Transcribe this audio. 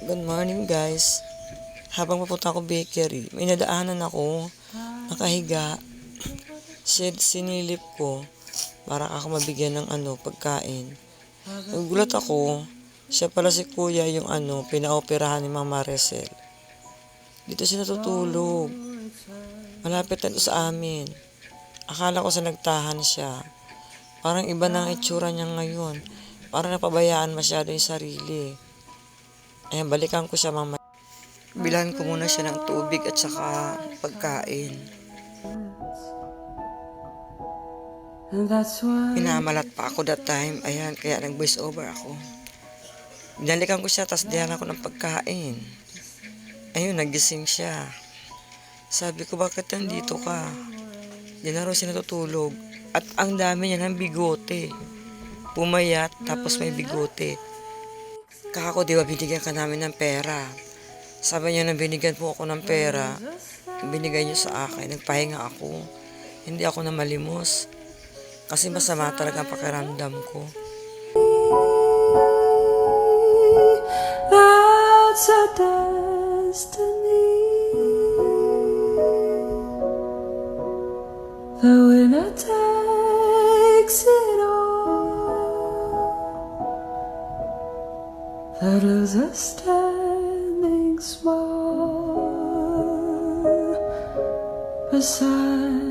Good morning guys. Habang papunta ako bakery, may nadaanan ako. Nakahiga. Sin sinilip ko para ako mabigyan ng ano, pagkain. Nagulat ako. Siya pala si kuya yung ano, pinaoperahan ni Mama Maricel. Dito siya natutulog. Malapit na sa amin. Akala ko sa nagtahan siya. Parang iba na ang itsura niya ngayon. Parang napabayaan masyado yung sarili. Ayan, balikan ko siya mamaya. Bilhan ko muna siya ng tubig at saka pagkain. And that's why Pinamalat pa ako that time. Ayan, kaya nag-voice over ako. Binalikan ko siya, tapos diyan ako ng pagkain. Ayun, nagising siya. Sabi ko, bakit nandito ka? Diyan na siya natutulog. At ang dami niya ng bigote. Pumayat, tapos may bigote. Kako, di ba binigyan ka namin ng pera? Sabi niya na binigyan po ako ng pera. Binigay niyo sa akin. Nagpahinga ako. Hindi ako na malimos. Kasi masama talaga ang pakiramdam ko. a destiny. The winner that is a standing smile beside.